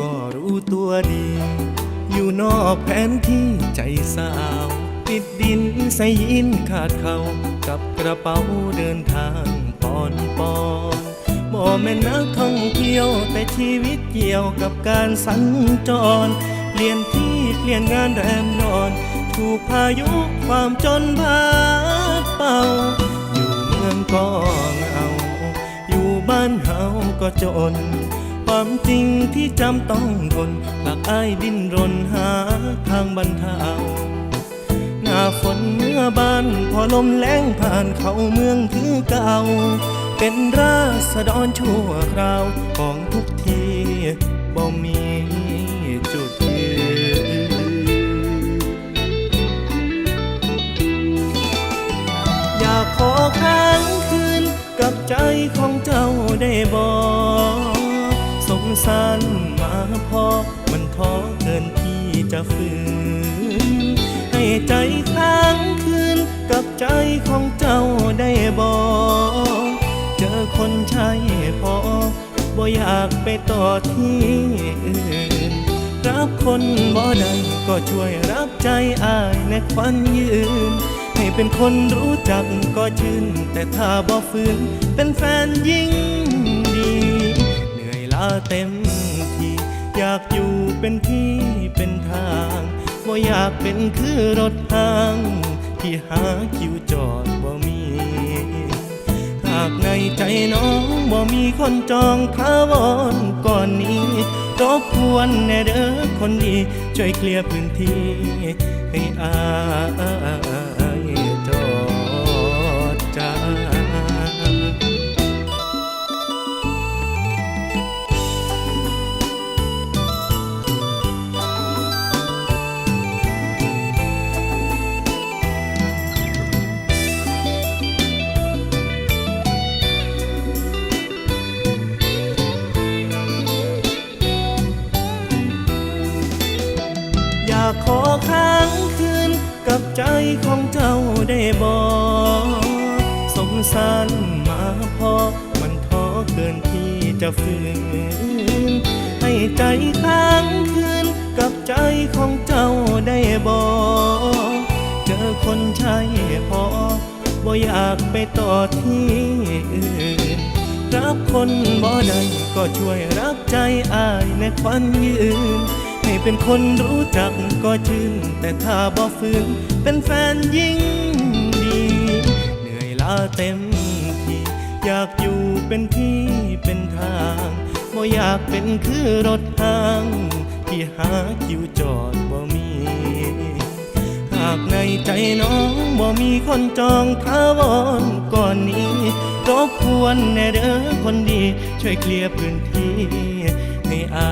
ก็รู้ตัวดี อยู่นอกแผนที่ใจสาวติดดินใส่ยินขาดเขากับกระเป๋าเดินทางปอนปอนบ่แม่นนักท่องเที่ยวแต่ชีวิตเกี่ยวกับการสัญจร เปลี่ยนที่เปลี่ยนงานแรมนอน ถูกพายุความจนพัดเป่า อยู่เมืองก็เงา อยู่บ้านเฮาก็จน ความจริงที่จำต้องทนหลักอ้ายดิ้นรนหาทางบรรเทาหน้าฝนเมื่อบานพอลมแรงผ่านเขาเมืองคือเก่า เป็นราษฎรชั่วคราวของทุกทีบ่มีจุดยืนอยากขอค้างคืนกับใจของเจ้าได้บ จะฝืนให้ใจค้างคืนกับใจของเจ้าได้บอกเจอคนใช่พอบ่อยากไปต่อที่อื่น รับคนบ่ได้ก็ช่วยรับใจอายในควันยืน ให้เป็นคนรู้จักก็ชื่น แต่ถ้าบ่ฝืนเป็นแฟนยิ่งดี เหนื่อยล้าเต็มากอยู่เป็นที่เป็นทางบ่อยากเป็นคือรถทาง ที่หาคิวจอดบ่มี หากในใจน้องบ่มีคนจองทาวรก่อนนี้รบกวนแน่เด้อคนดี ช่วยเคลียร์พื้นที่ให้อาากขอค้างคืน กับใจของเจ้าได้บอกสงสารมาพอ มันท้อเกินที่จะฝืน ให้ใจค้างคืน กับใจของเจ้าได้บอกเจอคนใช่พอบ่อยากไปต่อที่อื่น รับคนบ่ได้ก็ช่วยรับใจอายในควันยืน เป็นคนรู้จักก็ชื่น แต่ถ้าบ่ฝืนเป็นแฟนยิ่งดี เหนื่อยล้าเต็มที่ อยากอยู่เป็นที่เป็นทางบ่อยากเป็นคือรถทาง ที่หาคิวจอดบ่มี หากในใจน้องบ่มีคนจองทาวรก่อนนี้รบกวนแน่เด้อคนดี ช่วยเคลียร์พื้นที่ให้อา